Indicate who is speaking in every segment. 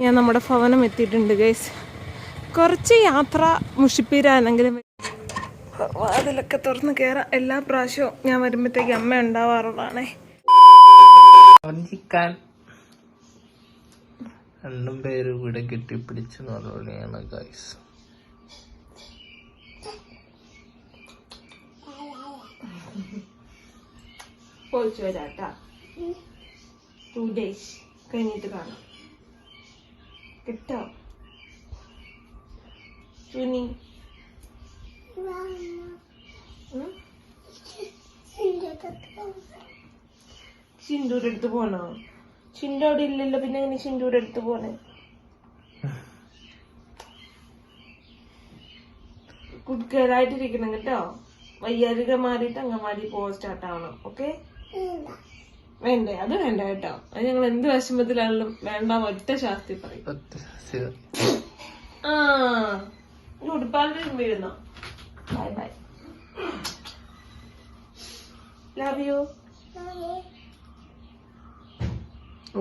Speaker 1: ഞാൻ നമ്മുടെ ഭവനം എത്തിയിട്ടുണ്ട് ഗൈസ് കുറച്ച് യാത്ര മുഷിപ്പീരാണെങ്കിലും അതിലൊക്കെ തുറന്ന് കയറാം എല്ലാ പ്രാവശ്യവും ഞാൻ വരുമ്പോഴത്തേക്ക് അമ്മ ഉണ്ടാവാറുള്ളതാണേ.
Speaker 2: രണ്ടും പേര് ഇവിടെ കെട്ടിപ്പിടിച്ച് നടപടിയാണ് ഗൈസ്
Speaker 1: പോയിച്ചു വരാട്ടാ ടു ഡേയ്സ് കഴിഞ്ഞിട്ട് കാണാം. കിട്ടോ? ചുനി ഉം? അടുത്ത് പോണോ? ചിന്ത അവിടെ ഇല്ലല്ലോ പിന്നെ എങ്ങനെ ചിന്തൂര് അടുത്ത് പോണേ? കുട്ടികളായിട്ടിരിക്കണം കേട്ടോ. വയ്യാരിക മാറിയിട്ട് അങ്ങമാരി പോവാൻ സ്റ്റാർട്ട് ആവണം ഓക്കെ വേണ്ടേ? അത് വേണ്ട കേട്ടോ. അത് ഞങ്ങൾ എന്ത് വിഷമത്തിലാണെങ്കിലും വേണ്ട ഒറ്റ ശാസ്തി പറയും. ആ ഉടുപ്പാലും വീഴുന്നോ bye bye love you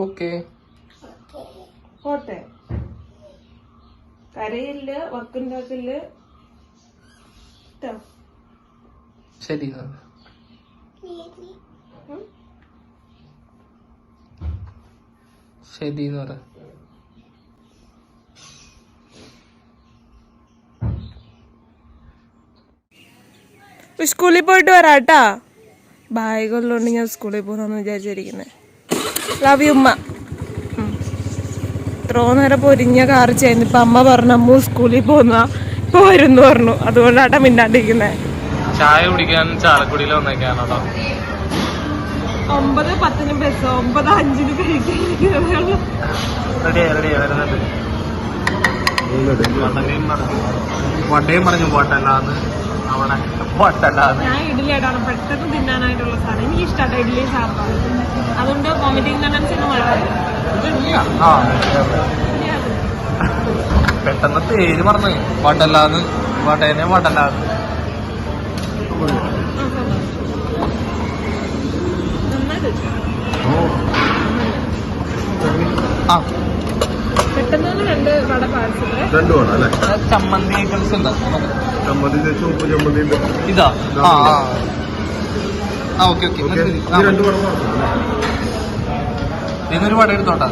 Speaker 2: okay
Speaker 1: പോട്ടെ. കരയില്ല വക്കുണ്ടാക്കില്ല.
Speaker 2: ശരി ശരി എന്ന് പറ
Speaker 1: സ്കൂളിൽ പോയിട്ട് വരാട്ടാ. ബാഗ് ഉള്ളതുകൊണ്ട് ഞാൻ സ്കൂളിൽ പോകുന്നു വിചാരിച്ചിരിക്കുന്നത് ലവ് യു ഉമ്മ. എത്രോ ഇത്രോ നേരം പൊരിഞ്ഞ കാർ ചെയ്യുന്നു. ഇപ്പൊ അമ്മ പറഞ്ഞു അമ്മ സ്കൂളിൽ പോകുന്ന ഇപ്പൊ വരുന്നു പറഞ്ഞു. അതുകൊണ്ടാട്ടാ മിണ്ടാണ്ടിരിക്കുന്നത്
Speaker 2: ചായ കുടിക്കാൻ ചാലക്കുടിയിൽ വന്നേക്കാണോ
Speaker 1: ഒമ്പത് പത്തിന് ബസ് ഒമ്പത് അഞ്ചിന്
Speaker 2: വട്ടയും പറഞ്ഞു പോട്ടല്ലാന്ന് അവിടെ പോട്ടല്ലാന്ന്
Speaker 1: ഞാൻ ഇഡ്ഡലി ആയിട്ടാണ്. പെട്ടെന്ന് തിന്നാനായിട്ടുള്ള സാധനം. എനിക്ക് ഇഷ്ടമായിട്ട് ഇഡ്ഡലി സാമ്പാർ. അതുകൊണ്ട് വോമിറ്റിംഗ് ടെൻഡൻസിന്
Speaker 2: പെട്ടെന്ന് പേര് പറഞ്ഞു വട്ടല്ലാന്ന്. വട്ടേനെ വടല്ലാന്ന് ആ.
Speaker 1: രണ്ട് വട പാർസൽ.
Speaker 3: രണ്ടു വേണം അല്ലേ?
Speaker 2: ചമ്മന്തി ഐറ്റംസ് ഉണ്ട്?
Speaker 3: ചമ്മന്തിന്റെ ചുവപ്പ് ചമ്മന്തിന്റെ
Speaker 2: ഇതാ. ആ ആ. Okay okay. ഇതൊരു വട എടുത്തോട്ടാ.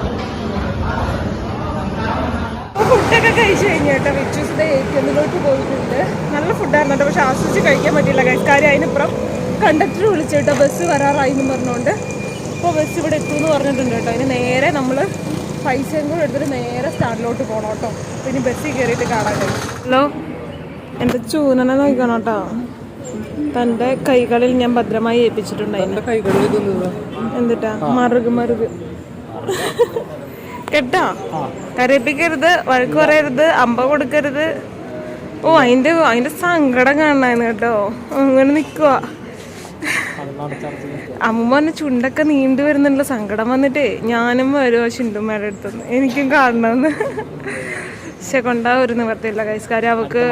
Speaker 1: ഫുഡൊക്കെ കഴിച്ചു കഴിഞ്ഞു കേട്ടോ. ഡേ ഏറ്റിയതിലോട്ട് പോയിട്ടുണ്ട്. നല്ല ഫുഡായിരുന്നു കേട്ടോ. പക്ഷെ ആസ്വദിച്ച് കഴിക്കാൻ പറ്റില്ല. കാര്യം അതിനിപ്പുറം കണ്ടക്ടർ വിളിച്ചു കേട്ടോ. ബസ് വരാറായി എന്ന് പറഞ്ഞുകൊണ്ട്. ഇപ്പോൾ ബസ് ഇവിടെ എത്തുമെന്ന് പറഞ്ഞിട്ടുണ്ട് കേട്ടോ. ഇനി നേരെ നമ്മൾ പൈസയും കൂടെ എടുത്തിട്ട് നേരെ സ്റ്റാൻഡിലോട്ട് പോകണം കേട്ടോ. പിന്നെ ബസ്സിൽ കയറിയിട്ട് കാണാൻ കഴിയും. ഹലോ? എന്റെ ചൂനനെ നോക്കണം കേട്ടോ. തന്റെ കൈകളിൽ ഞാൻ ഭദ്രമായി ഏൽപ്പിച്ചിട്ടുണ്ടായിരുന്നു
Speaker 2: എന്റെ കൈകളിൽ ഇതൊന്നും
Speaker 1: എന്നിട്ടാ മറുക് മറുക്. കേട്ടോ? കരയിപ്പിക്കരുത് വഴക്ക് പറയരുത് അമ്പ കൊടുക്കരുത്. ഓ അതിന്റെ അതിന്റെ സങ്കടം കാണാൻ കേട്ടോ. അങ്ങനെ നിക്കുക അമ്മ പറഞ്ഞ ചുണ്ടൊക്കെ നീണ്ടു വരുന്നുള്ള സങ്കടം വന്നിട്ടേ ഞാനും വരുമോ ചിണ്ടുമ്മയുടെ അടുത്തുനിന്ന് എനിക്കും കാണണമെന്ന്. പക്ഷെ കൊണ്ടാ ഒരു നിവർത്തിയില്ല കൈസ് കാര്യം അവക്ക്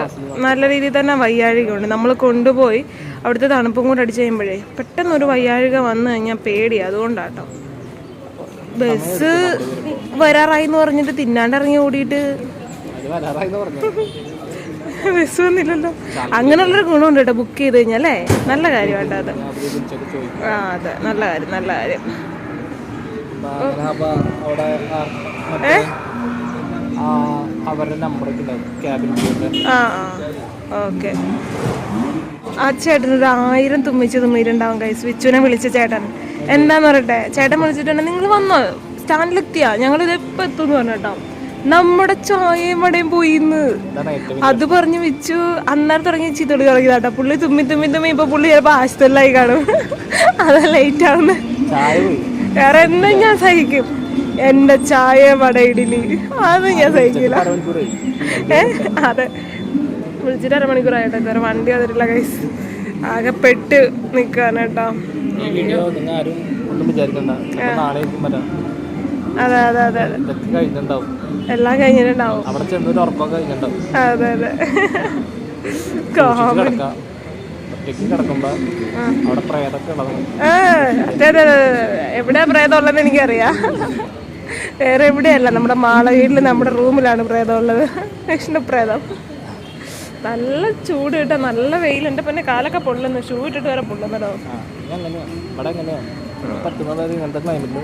Speaker 1: നല്ല രീതിയിൽ തന്നെ വയ്യാഴികയുണ്ട്. നമ്മൾ കൊണ്ടുപോയി അവിടുത്തെ തണുപ്പും കൂടെ അടിച്ച് കഴിയുമ്പോഴേ പെട്ടെന്ന് ഒരു വയ്യാഴിക വന്നു കഴിഞ്ഞാൽ പേടി. അതുകൊണ്ടാട്ടോ. ബസ് വരാറായി എന്ന് പറഞ്ഞിട്ട് തിന്നാണ്ട് ഇറങ്ങി ഓടിയിട്ട്. ബസ് വന്നില്ലല്ലോ അങ്ങനെയുള്ളൊരു ഗുണമുണ്ട് കേട്ടോ ബുക്ക് ചെയ്ത് കഴിഞ്ഞാൽ അല്ലേ? നല്ല കാര്യമാട്ടോ അത്. ആ അതെ നല്ല കാര്യം നല്ല കാര്യം. ഏ?
Speaker 2: അവരുടെ ക്യാബിൻ
Speaker 1: ആ ആ ഓക്കെ. ആ ചേട്ടൻ ഒരു ആയിരം തുമ്മിച്ച് തുമ്മിയിട്ടുണ്ടാവും കൈസ് വിച്ചുവിനെ വിളിച്ച ചേട്ടൻ. എന്താന്ന് പറയട്ടെ? ചേട്ടൻ വിളിച്ചിട്ടുണ്ടെങ്കിൽ നിങ്ങൾ വന്നോ? സ്റ്റാൻഡിലെത്തിയാ? ഞങ്ങളിത് ഇപ്പൊ എപ്പോ എത്തും എന്ന് പറഞ്ഞു കേട്ടോ. നമ്മുടെ ചായയും വടയും പോയിന്ന്. അത് പറഞ്ഞു വെച്ചു. അന്നേരം തുടങ്ങി ചീത്തോട് തുടങ്ങിയതാട്ടോ പുള്ളി തുമ്മി തുമ്മി തുമ്മി ഇപ്പൊ പുള്ളി ചിലപ്പോ ആശുപത്രിയിലായി കാണും. അതാ ലൈറ്റ്
Speaker 2: പോയി.
Speaker 1: വേറെ എന്നും ഞാൻ സഹിക്കും. എന്റെ ചായ വട ഇഡലി അത് ഞാൻ സഹിക്കില്ല ഏ? അതെ. വിളിച്ചിട്ട് അരമണിക്കൂറായിട്ടോ ഇതുവരെ വണ്ടി വന്നിട്ടില്ല കൈസ് ആകെ പെട്ട്
Speaker 2: നാളെ
Speaker 1: അതെ അതെ അതെ അതെ. എല്ലാം കഴിഞ്ഞിട്ടുണ്ടാവും.
Speaker 2: അവിടെ ചെന്നൊരു ഉറപ്പൊക്കെ കഴിഞ്ഞിട്ടുണ്ടാവും
Speaker 1: അതെ അതെ. കോമഡി
Speaker 2: കിടക്കാം. ഒറ്റയ്ക്ക് കിടക്കുമ്പോ അവിടെ പ്രേതൊക്കെ ഉള്ളതാണ്
Speaker 1: ആ, അതെ അതെ അതെ അതെ. എവിടെയാ പ്രേതം ഉള്ളതെന്ന് എനിക്കറിയാം. വേറെ എവിടെയല്ല. നമ്മുടെ മാളവീട്ടിൽ നമ്മുടെ റൂമിലാണ് പ്രേതം ഉള്ളത് വിഷ്ണുപ്രേതം നല്ല ചൂട് കിട്ടാ. നല്ല വെയിലുണ്ട് പിന്നെ കാലൊക്കെ പൊള്ളുന്നു. ഷൂ ഇട്ടിട്ട് വരെ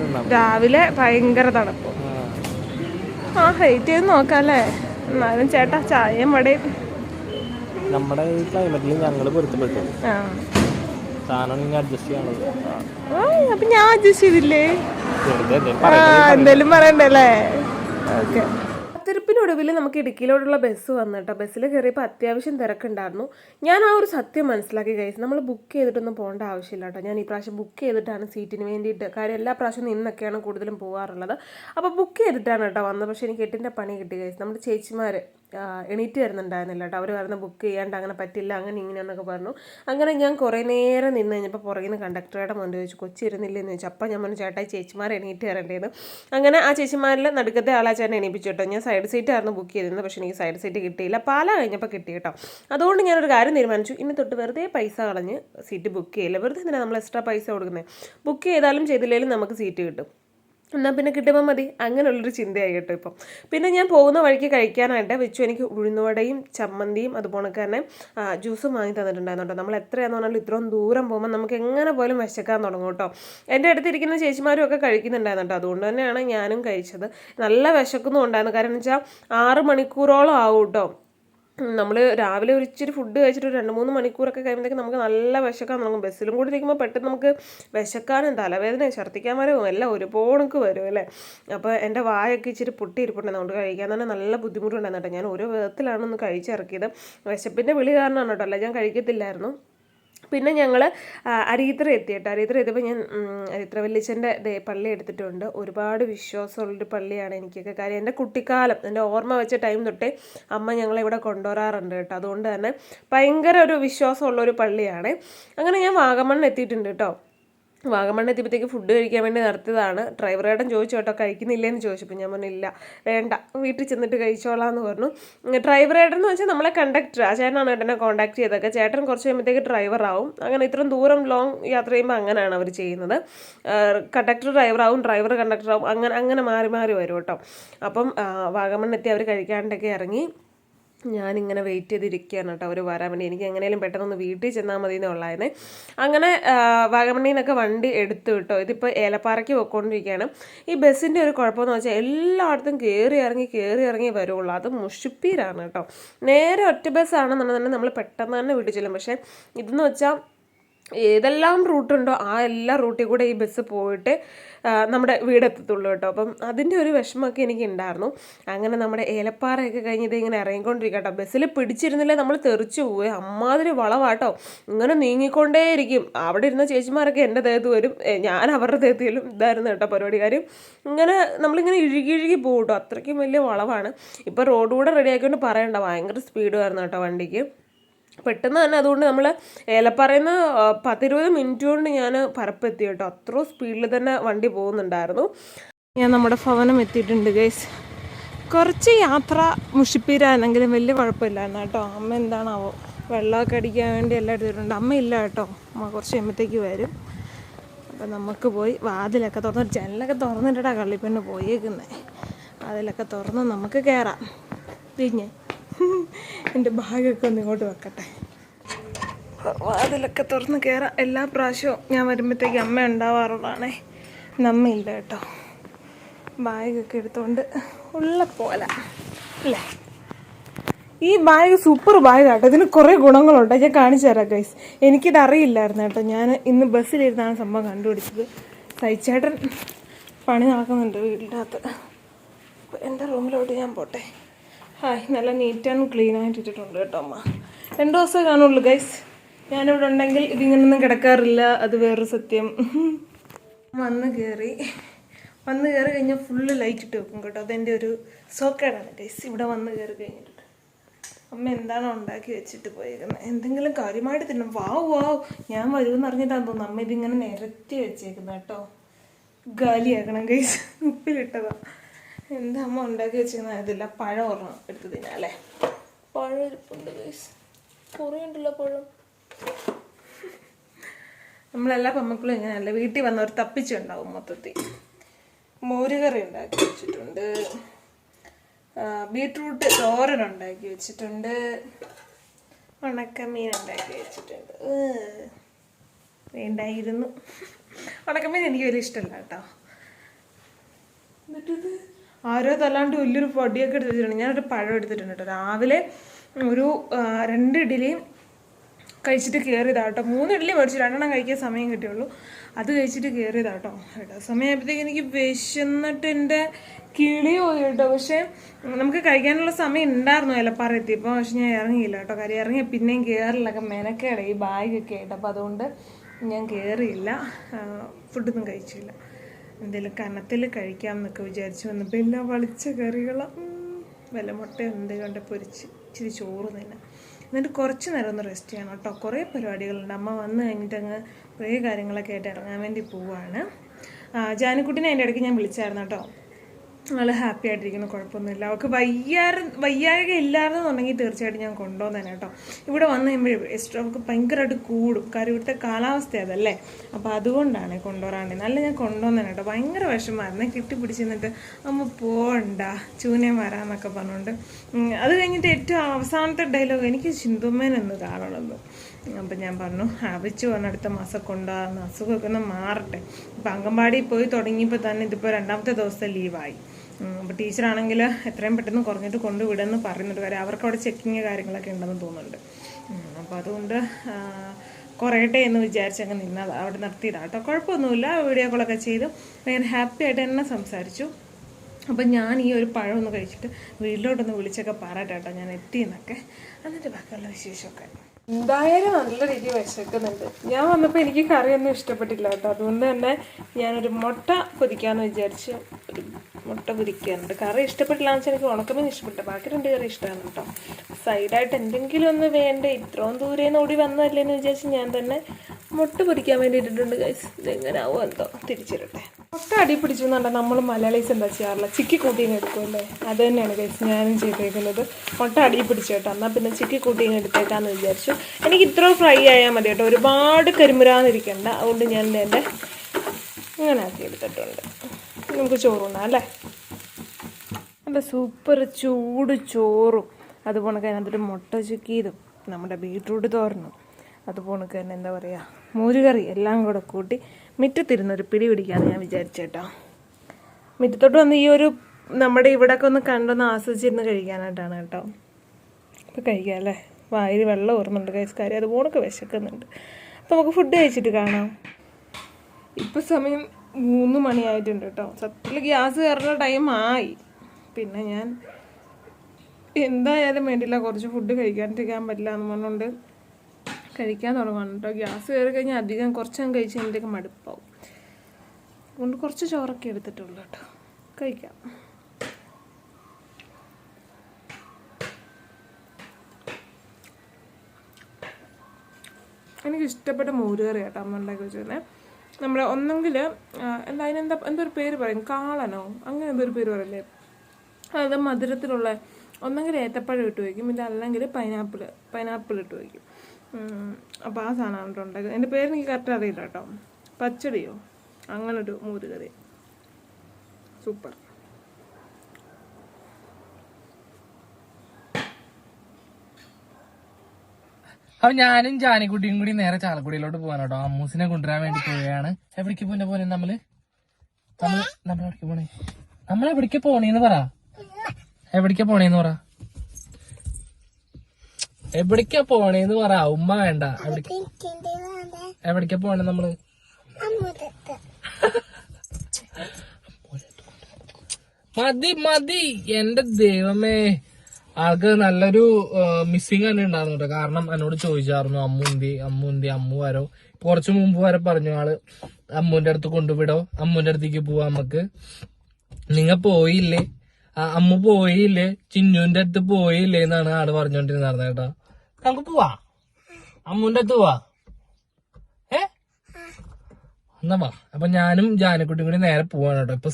Speaker 2: നിന്നാണ്
Speaker 1: രാവിലെ ഭയങ്കര തണുപ്പ്. ആ ഹൈറ്റ് ചെയ്ത് നോക്കാം അല്ലേ എന്നാലും ചേട്ടാ ചായയും വടയും.
Speaker 2: നമ്മുടെ ഈ ക്ലൈമറ്റിൽ ഞങ്ങൾ പൊരുത്തപ്പെട്ടു.
Speaker 1: അപ്പൊ ഞാൻ അഡ്ജസ്റ്റ് ചെയ്തില്ലേ?
Speaker 2: എന്തേലും
Speaker 1: പറയണ്ടല്ലേ? ഓക്കെ. തിരുപ്പിനൊടുവിൽ നമുക്ക് ഇടുക്കിയിലോട്ടുള്ള ബസ് വന്നു കേട്ടോ. ബസ്സിൽ കയറിയപ്പോൾ അത്യാവശ്യം തിരക്കുണ്ടായിരുന്നു. ഞാൻ ആ ഒരു സത്യം മനസ്സിലാക്കി കഴിച്ചു നമ്മൾ ബുക്ക് ചെയ്തിട്ടൊന്നും പോകേണ്ട ആവശ്യമില്ല കേട്ടോ. ഞാൻ ഈ പ്രാവശ്യം ബുക്ക് ചെയ്തിട്ടാണ് സീറ്റിന് വേണ്ടിയിട്ട് കാര്യം എല്ലാ പ്രാവശ്യവും നിന്നൊക്കെയാണ് കൂടുതലും പോകാറുള്ളത്. അപ്പോൾ ബുക്ക് ചെയ്തിട്ടാണ് കേട്ടോ വന്നത്. പക്ഷേ എനിക്ക് എട്ടിന്റെ പണി കിട്ടി കഴിച്ചു നമ്മുടെ ചേച്ചിമാർ എണീറ്റ് വരുന്നുണ്ടായിരുന്നില്ല കേട്ടോ. അവർ വരുന്ന ബുക്ക് ചെയ്യാണ്ട് അങ്ങനെ പറ്റില്ല അങ്ങനെ ഇങ്ങനെയെന്നൊക്കെ പറഞ്ഞു. അങ്ങനെ ഞാൻ കുറേ നേരം നിന്ന് കഴിഞ്ഞപ്പോൾ പുറകിൽ നിന്ന് കണ്ടക്ടറുടെ മുന്നിൽ ചോദിച്ചു കൊച്ചി ഇരുന്നില്ലെന്ന് ചോദിച്ചു. അപ്പം ഞാൻ പറഞ്ഞു ചേട്ടായി ചേച്ചിമാർ എണീറ്റ് വരേണ്ടത് അങ്ങനെ ആ ചേച്ചിമാരിൽ നടുക്കത്തെ ആളാ ചേട്ടൻ എണീപ്പിച്ചു കേട്ടോ. ഞാൻ സൈഡ് സീറ്റ് ആയിരുന്നു ബുക്ക് ചെയ്തിരുന്നത് പക്ഷേ എനിക്ക് സൈഡ് സീറ്റ് കിട്ടിയില്ല. പാല കഴിഞ്ഞപ്പോൾ കിട്ടി കേട്ടോ. അതുകൊണ്ട് ഞാനൊരു കാര്യം തീരുമാനിച്ചു. ഇനി തൊട്ട് വെറുതെ പൈസ കളഞ്ഞ് സീറ്റ് ബുക്ക് ചെയ്യില്ല? വെറുതെ എന്തിനാണ് നമ്മൾ എക്സ്ട്രാ പൈസ കൊടുക്കുന്നത് ബുക്ക് ചെയ്താലും ചെയ്തില്ലെങ്കിലും നമുക്ക് സീറ്റ് കിട്ടും. എന്നാൽ പിന്നെ കിട്ടുമ്പോൾ മതി. അങ്ങനെയുള്ളൊരു ചിന്തയായി കേട്ടോ ഇപ്പം. പിന്നെ ഞാൻ പോകുന്ന വഴിക്ക് കഴിക്കാനായിട്ട് വെച്ചു. എനിക്ക് ഉഴുന്നുവടയും ചമ്മന്തിയും അതുപോലെ തന്നെ ജ്യൂസും വാങ്ങി തന്നിട്ടുണ്ടായിരുന്നു നമ്മൾ എത്രയാണെന്ന് പറഞ്ഞാലും ഇത്രയും ദൂരം പോകുമ്പോൾ നമുക്ക് എങ്ങനെ പോലും വിശക്കാൻ തുടങ്ങും കേട്ടോ. എന്റെ അടുത്തിരിക്കുന്ന ചേച്ചിമാരും ഒക്കെ കഴിക്കുന്നുണ്ടായിരുന്നു കേട്ടോ. അതുകൊണ്ട് തന്നെയാണ് ഞാനും കഴിച്ചത്. നല്ല വിശക്കുന്നുണ്ടായിരുന്നു കാരണം വെച്ചാൽ ആറ് മണിക്കൂറോളം ആവും കേട്ടോ. നമ്മൾ രാവിലെ ഒരു ഇച്ചിരി ഫുഡ് കഴിച്ചിട്ട് ഒരു രണ്ട് മൂന്ന് മണിക്കൂറൊക്കെ കഴിയുമ്പോഴത്തേക്ക് നമുക്ക് നല്ല വിശക്കാൻ തുടങ്ങും. ബസ്സിലും കൂടി ഇരിക്കുമ്പോൾ പെട്ടെന്ന് നമുക്ക് വിശക്കാനും തലവേദനയും ഛർദ്ദിക്കാൻ വരവും എല്ലാം ഒരുപോണക്ക് വരും അല്ലേ? അപ്പോൾ എന്റെ വായൊക്കെ ഇച്ചിരി പൊട്ടിയിരിപ്പുണ്ടായിരുന്നു അതുകൊണ്ട് കഴിക്കാൻ തന്നെ നല്ല ബുദ്ധിമുട്ടുണ്ടായിരുന്നു കേട്ടോ. ഞാൻ ഓരോ വിധത്തിലാണ് ഒന്ന് കഴിച്ചിറക്കിയത്. വിശപ്പിന്റെ വിളി കാരണമാണ് കേട്ടോ. അല്ല ഞാൻ കഴിക്കത്തില്ലായിരുന്നു. പിന്നെ ഞങ്ങൾ അരീത്ര എത്തി കേട്ടോ അരീത്ര എത്തിയപ്പോൾ ഞാൻ അരിത്ര ദേ പള്ളി എടുത്തിട്ടുണ്ട്. ഒരുപാട് വിശ്വാസമുള്ളൊരു പള്ളിയാണ് എനിക്കൊക്കെ. കാര്യം എന്റെ കുട്ടിക്കാലം എന്റെ ഓർമ്മ വെച്ച ടൈം തൊട്ടേ അമ്മ ഞങ്ങളെ ഇവിടെ കൊണ്ടുവരാറുണ്ട് കേട്ടോ. അതുകൊണ്ട് തന്നെ ഭയങ്കര ഒരു വിശ്വാസമുള്ള ഒരു പള്ളിയാണ്. അങ്ങനെ ഞാൻ വാഗമണ്ണിൽ എത്തിയിട്ടുണ്ട് കേട്ടോ. വാഗമണ്ണ് എത്തിയപ്പോഴത്തേക്ക് ഫുഡ് കഴിക്കാൻ വേണ്ടി നിർത്തിയതാണ്. ഡ്രൈവറേട്ടൻ ചോദിച്ചു കേട്ടോ കഴിക്കുന്നില്ലേന്ന് ചോദിച്ചപ്പോൾ ഞാൻ പറഞ്ഞില്ല വേണ്ട വീട്ടിൽ ചെന്നിട്ട് കഴിച്ചോളാം എന്ന് പറഞ്ഞു ഡ്രൈവറേട്ടൻ എന്ന് വെച്ചാൽ നമ്മളെ കണ്ടക്ടർ ആ ചേട്ടനാണ് ഏട്ടനെ കോൺടാക്ട് ചെയ്തൊക്കെ ചേട്ടൻ കുറച്ച് കഴിയുമ്പോഴത്തേക്ക് ഡ്രൈവറാവും അങ്ങനെ ഇത്രയും ദൂരം ലോങ് യാത്ര ചെയ്യുമ്പോൾ അങ്ങനെയാണ് അവർ ചെയ്യുന്നത്. കണ്ടക്ടർ ഡ്രൈവറാവും ഡ്രൈവർ കണ്ടക്ടറാവും അങ്ങനെ അങ്ങനെ മാറി മാറി വരും കേട്ടോ. അപ്പം വാഗമണ്ണെത്തി അവർ കഴിക്കാണ്ടൊക്കെ ഇറങ്ങി. ഞാനിങ്ങനെ വെയിറ്റ് ചെയ്തിരിക്കുകയാണ് കേട്ടോ. അവർ വരാൻ വേണ്ടി. എനിക്ക് എങ്ങനെയും പെട്ടെന്നൊന്ന് വീട്ടിൽ ചെന്നാൽ മതി എന്നുള്ളായിരുന്നേ അങ്ങനെ വാഗമണ്ണിൽ നിന്നൊക്കെ വണ്ടി എടുത്തു കേട്ടോ. ഇതിപ്പോൾ ഏലപ്പാറയ്ക്ക് പോയിക്കൊണ്ടിരിക്കുകയാണ്. ഈ ബസ്സിന്റെ ഒരു കുഴപ്പമെന്ന് വെച്ചാൽ എല്ലായിടത്തും കയറി ഇറങ്ങി കയറി ഇറങ്ങി വരുള്ളൂ. അത് മുഷിപ്പീരാണ് കേട്ടോ. നേരെ ഒറ്റ ബസ്സാണെന്നുണ്ടെന്നുണ്ടെങ്കിൽ നമ്മൾ പെട്ടെന്ന് തന്നെ വീട്ടിൽ ചെല്ലും. പക്ഷേ ഇതെന്ന് വെച്ചാൽ ഏതെല്ലാം റൂട്ടുണ്ടോ ആ എല്ലാ റൂട്ടിൽ കൂടെ ഈ ബസ് പോയിട്ട് നമ്മുടെ വീടെത്തത്തുള്ളൂ കേട്ടോ. അപ്പം അതിന്റെ ഒരു വിഷമമൊക്കെ എനിക്ക് ഉണ്ടായിരുന്നു അങ്ങനെ നമ്മുടെ ഏലപ്പാറയൊക്കെ കഴിഞ്ഞ് ഇങ്ങനെ ഇറങ്ങിക്കൊണ്ടിരിക്കുക കേട്ടോ. ബസ്സിൽ പിടിച്ചിരുന്നില്ല നമ്മൾ തെറിച്ചു പോയി അമ്മാതിരി വളവാട്ടോ. ഇങ്ങനെ നീങ്ങിക്കൊണ്ടേയിരിക്കും. അവിടെ ഇരുന്ന ചേച്ചിമാരൊക്കെ എന്റെ ദേഹത്ത് വരും. ഞാൻ അവരുടെ ദേഹത്ത് ചെല്ലും. ഇതായിരുന്നു കേട്ടോ പരിപാടിക്കാരും ഇങ്ങനെ നമ്മളിങ്ങനെ ഇഴുകി ഇഴുകി പോകും കേട്ടോ. അത്രയ്ക്കും വലിയ വളവാണ്. ഇപ്പോൾ റോഡ് കൂടെ റെഡിയാക്കിക്കൊണ്ട് പറയണ്ട. ഭയങ്കര സ്പീഡ് വരുന്നു കേട്ടോ വണ്ടിക്ക്. പെട്ടെന്ന് തന്നെ അതുകൊണ്ട് നമ്മൾ ഏലപ്പറയുന്ന പത്തിരുപത് മിനിറ്റ് കൊണ്ട് ഞാൻ പരപ്പെത്തി കേട്ടോ. അത്ര സ്പീഡിൽ തന്നെ വണ്ടി പോകുന്നുണ്ടായിരുന്നു. ഞാൻ നമ്മുടെ ഭവനം എത്തിയിട്ടുണ്ട് ഗൈസ് കുറച്ച് യാത്ര മുഷിപ്പീരാണെങ്കിലും വലിയ കുഴപ്പമില്ലായിരുന്നു കേട്ടോ. അമ്മ എന്താണാവോ? വെള്ളമൊക്കെ അടിക്കാൻ വേണ്ടി എല്ലാം എടുത്തിട്ടുണ്ട്. അമ്മ ഇല്ല കേട്ടോ. അമ്മ കുറച്ച് കഴിയുമ്പോഴത്തേക്ക് വരും. അപ്പം നമുക്ക് പോയി വാതിലൊക്കെ തുറന്ന് ജനലൊക്കെ തുറന്നിട്ടാ കള്ളിപ്പെണ്ണ് പോയേക്കുന്നത് അതിലൊക്കെ തുറന്ന് നമുക്ക് കയറാം പിന്നെ എന്റെ ബാഗൊക്കെ ഒന്ന് ഇങ്ങോട്ട് വെക്കട്ടെ. വാതിലൊക്കെ തുറന്ന് കയറാം എല്ലാ പ്രാവശ്യവും ഞാൻ വരുമ്പോഴത്തേക്ക് അമ്മ ഉണ്ടാവാറുള്ളതാണേ. നമ്മയില്ല കേട്ടോ. ബാഗൊക്കെ എടുത്തുകൊണ്ട് ഉള്ള പോലെ. അല്ലേ? ഈ ബാഗ് സൂപ്പർ ബാഗ് കേട്ടോ. ഇതിന് കുറേ ഗുണങ്ങളുണ്ട്. ഞാൻ കാണിച്ചു തരാം ഗൈസ് എനിക്കിത് അറിയില്ലായിരുന്നു കേട്ടോ. ഞാൻ ഇന്ന് ബസ്സിലിരുന്നാണ് സംഭവം കണ്ടുപിടിച്ചത്. സൈച്ചേട്ടൻ പണി നടക്കുന്നുണ്ട് അപ്പോൾ എന്റെ റൂമിലോട്ട് ഞാൻ പോട്ടെ. ഹായ് നല്ല നീറ്റ് ആൻഡ് ക്ലീൻ ആയിട്ട് ഇട്ടിട്ടുണ്ട് കേട്ടോ അമ്മ. രണ്ട് ദിവസമേ കാണുള്ളൂ ഗൈസ് ഞാനിവിടെ ഉണ്ടെങ്കിൽ ഇതിങ്ങനൊന്നും കിടക്കാറില്ല. അത് വേറൊരു സത്യം. വന്ന് കയറി വന്ന് കയറി കഴിഞ്ഞാൽ ഫുള്ള് ലൈറ്റ് ഇട്ട് വെക്കും കേട്ടോ. അതെന്റെ ഒരു സോക്കേടാണ് ഗൈസ് ഇവിടെ വന്ന് കയറി കഴിഞ്ഞിട്ട്. അമ്മ എന്താണോ ഉണ്ടാക്കി വെച്ചിട്ട് പോയേക്കുന്നത് എന്തെങ്കിലും കാര്യമായിട്ട് തിന്നും. വാവ് വാവ്. ഞാൻ വരുമെന്ന് അറിഞ്ഞിട്ടാന്ന് തോന്നുന്നു. അമ്മ ഇതിങ്ങനെ നിരത്തി വെച്ചേക്കുന്നത് കേട്ടോ. ഗാലിയാക്കണം ഗൈസ് ഉപ്പിലിട്ടതാ. എന്താ അമ്മ ഉണ്ടാക്കി വെച്ചിരുന്ന ഇതില്ല പഴം ഒരെണ്ണം എടുത്ത് തിന്നാലേ പഴം ഇരിപ്പുണ്ട് ഗൈസ് കുറേ ഉണ്ടല്ലോ പഴം. നമ്മളെല്ലാ പെമ്മക്കളും ഇങ്ങനെയല്ല വീട്ടിൽ വന്നവർ തപ്പിച്ചുണ്ടാവും മൊത്തത്തിൽ. മോരുകറി ഉണ്ടാക്കി വെച്ചിട്ടുണ്ട്. ബീട്രൂട്ട് തോരൻ ഉണ്ടാക്കി വെച്ചിട്ടുണ്ട്. ഉണക്കമീൻ ഉണ്ടാക്കി വെച്ചിട്ടുണ്ട്. വേണ്ടായിരുന്നു. ഉണക്കമീൻ എനിക്ക് വലിയ ഇഷ്ടമല്ല കേട്ടോ. എന്നിട്ടിത്? ആരോ തല്ലാണ്ട് വലിയൊരു പൊടിയൊക്കെ എടുത്ത് വെച്ചിട്ടുണ്ട്. ഞാനൊരു പഴം എടുത്തിട്ടുണ്ട് കേട്ടോ. രാവിലെ ഒരു രണ്ട് ഇഡ്ഡലിയും കഴിച്ചിട്ട് കയറിയതാട്ടോ മൂന്ന് ഇഡ്ഡലി മേടിച്ചു. രണ്ടെണ്ണം കഴിക്കാൻ സമയം കിട്ടിയുള്ളൂ. അത് കഴിച്ചിട്ട് കയറിയതാട്ടോ കേട്ടോ. സമയമായപ്പോഴത്തേക്ക് എനിക്ക് വിശന്നിട്ട് എന്റെ കിളി പോയി കേട്ടോ. പക്ഷേ നമുക്ക് കഴിക്കാനുള്ള സമയം ഉണ്ടായിരുന്നു എലപ്പാറെത്തിയപ്പോൾ പക്ഷെ ഞാൻ ഇറങ്ങിയില്ല കേട്ടോ. കാര്യം ഇറങ്ങിയ പിന്നെയും കയറില്ലൊക്കെ മെനക്കേട ഈ ബാഗൊക്കെ ആയിട്ട്. അപ്പോൾ അതുകൊണ്ട് ഞാൻ കയറിയില്ല ഫുഡൊന്നും കഴിച്ചില്ല. എന്തെങ്കിലും കനത്തിൽ കഴിക്കാം എന്നൊക്കെ വിചാരിച്ചു വന്നപ്പോൾ എല്ലാം വളിച്ച കറികളും വില മുട്ട എന്തെങ്കിലും കൊണ്ട് പൊരിച്ച് ഇച്ചിരി ചോറ് തന്നെ. എന്നിട്ട് കുറച്ച് നേരം ഒന്ന് റെസ്റ്റ് ചെയ്യണം കേട്ടോ. കുറേ പരിപാടികളുണ്ട്. അമ്മ വന്ന് കഴിഞ്ഞിട്ട് അങ്ങ് കുറേ കാര്യങ്ങളൊക്കെ ആയിട്ട് ഇറങ്ങാൻ വേണ്ടി പോവുകയാണ് ആ, ജാനക്കുട്ടിനെ അതിന്റെ ഇടയ്ക്ക് ഞാൻ വിളിച്ചായിരുന്നു കേട്ടോ. നല്ല ഹാപ്പി ആയിട്ടിരിക്കുന്നു. കുഴപ്പമൊന്നുമില്ല. അവൾക്ക് വയ്യാറ് വയ്യാഴിക ഇല്ലായിരുന്നുണ്ടെങ്കിൽ തീർച്ചയായിട്ടും ഞാൻ കൊണ്ടുവന്നേനെ കേട്ടോ. ഇവിടെ വന്നു കഴിയുമ്പോഴും എക്സ്ട്രാ അവൾക്ക് ഭയങ്കരമായിട്ട് കൂടും. കാര്യം ഇവിടുത്തെ കാലാവസ്ഥ അതല്ലേ? അപ്പോൾ അതുകൊണ്ടാണ് കൊണ്ടുവരാണ്ട്. നല്ല ഞാൻ കൊണ്ടുവന്നേനെ കേട്ടോ. ഭയങ്കര വിഷമായിരുന്നു കെട്ടിപ്പിടിച്ച് നിന്നിട്ട് അമ്മ പോണ്ട. ചൂനെ വരാമെന്നൊക്കെ പറഞ്ഞുകൊണ്ട്. അത് കഴിഞ്ഞിട്ട് ഏറ്റവും അവസാനത്തെ ഡയലോഗ് എനിക്ക് ചിന്തുമേനൊന്ന് കാണണമെന്ന് അപ്പം ഞാൻ പറഞ്ഞു അവിച്ച് പറഞ്ഞു അടുത്ത മാസം കൊണ്ടുപോകുന്ന അസുഖമൊക്കെ ഒന്ന് മാറട്ടെ. ഇപ്പം അംഗൻവാടി പോയി തുടങ്ങിയപ്പോൾ തന്നെ ഇതിപ്പോൾ രണ്ടാമത്തെ ദിവസം ലീവായി അപ്പോൾ ടീച്ചറാണെങ്കിൽ എത്രയും പെട്ടെന്ന് കുറഞ്ഞിട്ട് കൊണ്ടുവിടുമെന്ന് പറയുന്നുണ്ട്. കാര്യം അവർക്ക് അവിടെ ചെക്കിങ് കാര്യങ്ങളൊക്കെ ഉണ്ടെന്ന് തോന്നുന്നുണ്ട്. അപ്പോൾ അതുകൊണ്ട് കുറയട്ടെ എന്ന് വിചാരിച്ച് അങ്ങ് നിന്ന് അവിടെ നിർത്തിയതാണ് കേട്ടോ. കുഴപ്പമൊന്നുമില്ല. വീഡിയോ കോളൊക്കെ ചെയ്തു ഭയങ്കര ഹാപ്പി ആയിട്ട് തന്നെ സംസാരിച്ചു. അപ്പം ഞാൻ ഈ ഒരു പഴം ഒന്ന് കഴിച്ചിട്ട് വീട്ടിലോട്ടൊന്ന് വിളിച്ചൊക്കെ പറയട്ടെ കേട്ടോ. ഞാൻ എത്തിയെന്നൊക്കെ. എന്നിട്ട് ബാക്കിയുള്ള വിശേഷമൊക്കെ. എന്തായാലും നല്ല രീതിയിൽ വിശക്കുന്നുണ്ട്. ഞാൻ വന്നപ്പോൾ എനിക്ക് കറിയൊന്നും ഇഷ്ടപ്പെട്ടില്ല കേട്ടോ. അതുകൊണ്ട് തന്നെ ഞാനൊരു മുട്ട പൊരിക്കാമെന്ന് വിചാരിച്ച് ഒരു മുട്ട കുതിക്കാറുണ്ട് കറി ഇഷ്ടപ്പെട്ടില്ല എന്ന് വെച്ചാൽ എനിക്ക് ഉണക്കമീൻ ഇഷ്ടപ്പെട്ടു ബാക്കി രണ്ട് കറി ഇഷ്ടമാണ് കേട്ടോ. സൈഡായിട്ട് എന്തെങ്കിലും ഒന്ന് വേണ്ടേ? ഇത്രയും ദൂരെ നിന്ന് ഓടി വന്നതല്ലേ എന്ന് വിചാരിച്ച് ഞാൻ തന്നെ മുട്ട പൊരിക്കാൻ വേണ്ടിയിട്ടുണ്ട് ഗൈസ് ഇതെങ്ങനെ ആവുമോ എന്തോ. തിരിച്ചിരട്ടെ. മുട്ട അടി പിടിച്ചെന്നുണ്ടെ നമ്മൾ മലയാളീസ് എന്താ ചെയ്യാറില്ല? ചിക്കി കൂട്ടിയും എടുക്കുമല്ലേ അത് തന്നെയാണ് ഗൈസ് ഞാനും ചെയ്തേക്കുന്നത്. മുട്ട അടി പിടിച്ചു കേട്ടോ. എന്നാൽ പിന്നെ ചിക്കി കൂട്ടിയും എടുത്തേക്കാന്ന് വിചാരിച്ചു. എനിക്ക് ഇത്ര ഫ്രൈ ആയാൽ മതി കേട്ടോ. ഒരുപാട് കരിമുരാന്നിരിക്കണ്ട. അതുകൊണ്ട് ഞാൻ എന്റെ ഇങ്ങനെ ആക്കി എടുത്തിട്ടുണ്ട്. നമുക്ക് ചോറുണ്ണാം അല്ലേ? നല്ല സൂപ്പർ ചൂട് ചോറും. അതുപോലെ അതിന്റെ മുട്ട ചുക്കിയതും നമ്മുടെ ബീട്രൂട്ട് തോരനും. അതുപോലെ തന്നെ എന്താ പറയുക മോരുകറി എല്ലാം കൂടെ കൂട്ടി മുറ്റത്തിരുന്നൊരു പിടി പിടിക്കാമെന്ന് ഞാൻ വിചാരിച്ചേട്ടോ മുറ്റത്തോട്ട് വന്ന് ഈ ഒരു നമ്മുടെ ഇവിടെയൊക്കെ ഒന്ന് കണ്ടൊന്ന് ആസ്വദിച്ചിരുന്ന് കഴിക്കാനായിട്ടാണ് കേട്ടോ. അപ്പോൾ കഴിക്കാം അല്ലേ? വായിൽ വെള്ളം ഓർമ്മയുണ്ട് അത് അതുപോലൊക്കെ വിശക്കുന്നുണ്ട്. അപ്പോൾ നമുക്ക് ഫുഡ് കഴിച്ചിട്ട് കാണാം. ഇപ്പം സമയം മൂന്ന് മണിയായിട്ടുണ്ട് കേട്ടോ. സത്യത്തിൽ ഗ്യാസ് കയറുന്ന ടൈം ആയി. പിന്നെ ഞാൻ എന്തായാലും വേണ്ടില്ല കുറച്ച് ഫുഡ് കഴിക്കാണ്ടിരിക്കാൻ പറ്റില്ല എന്ന് പറഞ്ഞുകൊണ്ട് കഴിക്കാൻ തുടങ്ങണം കേട്ടോ. ഗ്യാസ് കയറി കഴിഞ്ഞാൽ അധികം കുറച്ചങ്ങ് കഴിച്ച് കഴിഞ്ഞിട്ടൊക്കെ മടുപ്പാവും. അതുകൊണ്ട് കുറച്ച് ചോറൊക്കെ എടുത്തിട്ടുള്ളൂ കേട്ടോ. കഴിക്കാം. എനിക്ക് ഇഷ്ടപ്പെട്ട മോരുകറി കേട്ടോ അമ്മ ഉണ്ടാക്കി വെച്ചിരുന്നത് നമ്മുടെ ഒന്നെങ്കിൽ എന്താ അതിനെന്താ എന്തൊരു പേര് പറയും കാളനോ? അങ്ങനെ എന്തൊരു പേര് പറയില്ലേ? അതായത് മധുരത്തിലുള്ള ഒന്നെങ്കിൽ ഏത്തപ്പഴം ഇട്ട് വയ്ക്കും ഇല്ല അല്ലെങ്കിൽ പൈനാപ്പിൾ പൈനാപ്പിൾ ഇട്ട് വയ്ക്കും. അപ്പോൾ ആ സാധനമാണ് കേട്ടോ ഉണ്ടാക്കുന്നത് എന്റെ പേര് എനിക്ക് കറക്റ്റ് അറിയില്ല കേട്ടോ. പച്ചടിയോ? അങ്ങനൊരു മോരുകറി. സൂപ്പർ
Speaker 2: അപ്പൊ ഞാനും ജാനിക്കുട്ടിയും കൂടി നേരെ ചാലക്കുടിയിലോട്ട് പോകാൻ കേട്ടോ. അമ്മൂസിനെ കൊണ്ടുവരാൻ വേണ്ടി പോവുകയാണ്. എവിടേക്ക് പോന്നെ പോലെ നമ്മൾ? നമ്മൾ നമ്മൾ എവിടേക്ക് പോണേ? നമ്മളെവിടേക്ക് പോണേന്ന് പറ. എവിടേക്ക് പോണേന്ന് പറ? എവിടേക്കാ പോണേന്ന് പറ ഉമ്മ വേണ്ട. എവിടേക്ക്? പോണേ നമ്മൾ? മതി മതി. എന്റെ ദൈവമേ. ആൾക്ക് നല്ലൊരു മിസ്സിങ് തന്നെ ഉണ്ടായിരുന്നു കേട്ടോ. കാരണം എന്നോട് ചോദിച്ചായിരുന്നു അമ്മു എന്തി അമ്മു വരോ. കുറച്ചു മുമ്പ് വരെ പറഞ്ഞു ആൾ അമ്മുന്റെ അടുത്ത് കൊണ്ടുവിടോ. അമ്മുന്റെ അടുത്തേക്ക് പോവാ നമുക്ക്. നിങ്ങ പോയില്ലേ? അമ്മു പോയില്ലേ? ചിന്നുവിന്റെ അടുത്ത് പോയില്ലേ എന്നാണ് ആൾ പറഞ്ഞോണ്ടിരുന്നത് കേട്ടോ. നമുക്ക് പോവാ? അമ്മുന്റെ അടുത്ത് പോവാ? ഏ? എന്നാ വാ. അപ്പൊ ഞാനും ജാനക്കുട്ടിയും കൂടി നേരെ പോവാണ് കേട്ടോ. ഇപ്പൊ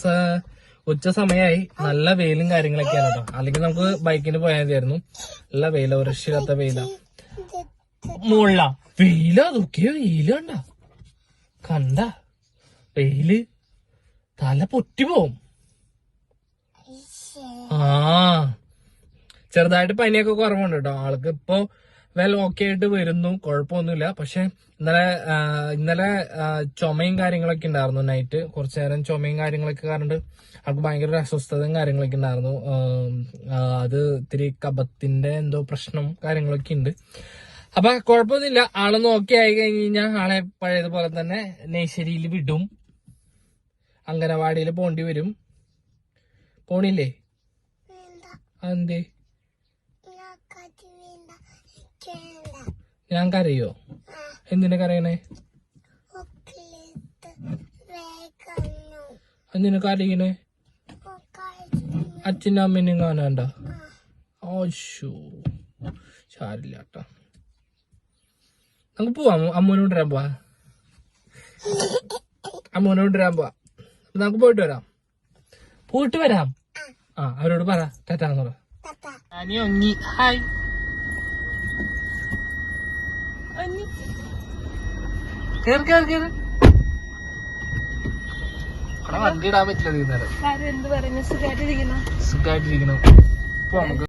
Speaker 2: ഉച്ച സമയമായി നല്ല വെയിലും കാര്യങ്ങളൊക്കെയാണ് കേട്ടോ. അല്ലെങ്കിൽ നമുക്ക് ബൈക്കിന് പോയാൽ മതിയായിരുന്നു. നല്ല വെയില ഒരു രക്ഷയില്ലാത്ത വെയില. മുള്ള. വെയില നോക്കിയ വെയില കണ്ട. കണ്ട. വെയിൽ. തല പൊട്ടി പോവും. ആ. ചെറുതായിട്ട് പനിയൊക്കെ കുറവുണ്ട് കേട്ടോ ആൾക്ക് ഇപ്പോ വെൽ ഓക്കെ ആയിട്ട് വരുന്നു. കുഴപ്പമൊന്നുമില്ല. പക്ഷെ ഇന്നലെ ഇന്നലെ ചുമയും കാര്യങ്ങളൊക്കെ ഉണ്ടായിരുന്നു നൈറ്റ് കുറച്ചു നേരം ചുമയും കാര്യങ്ങളൊക്കെ കാരണം ആൾക്ക് ഭയങ്കര ഒരു അസ്വസ്ഥതയും കാര്യങ്ങളൊക്കെ ഉണ്ടായിരുന്നു. അത് ഇത്തിരി കബത്തിന്റെ എന്തോ പ്രശ്നം കാര്യങ്ങളൊക്കെ ഉണ്ട്. അപ്പൊ കുഴപ്പമൊന്നുമില്ല. ആളൊന്ന് ഓക്കെ ആയി കഴിഞ്ഞ് കഴിഞ്ഞാൽ ആളെ പഴയതുപോലെ തന്നെ നെയ്ശ്ശേരിയിൽ വിടും. അംഗനവാടിയിൽ പോണ്ടി വരും. പോണില്ലേ? അതെന്തേ? ഞാൻ കരയോ? എന്തിനാ കരയണേ? എന്തിനാ കരയണേ? അച്ഛനും അമ്മേനും കാണാണ്ട. ഓശോ. സാരില്ല കേട്ടോ നമുക്ക് പോവാം. അമ്മൂനോട് വരാൻ പോവാ. അമ്മൂനോട് വരാൻ പോവാ. നമുക്ക് പോയിട്ട് വരാം. പോയിട്ട് വരാം. ആ അവരോട് പറ ടാറ്റാന്ന് പറ അനി ഒങ്ങി ഹായ്. കേറ് കേറ് കേറ്. വണ്ടി ഇടാൻ പറ്റില്ല തീർന്നേരം സുഖമായിട്ടിരിക്കണം ഇപ്പൊ നമുക്ക്.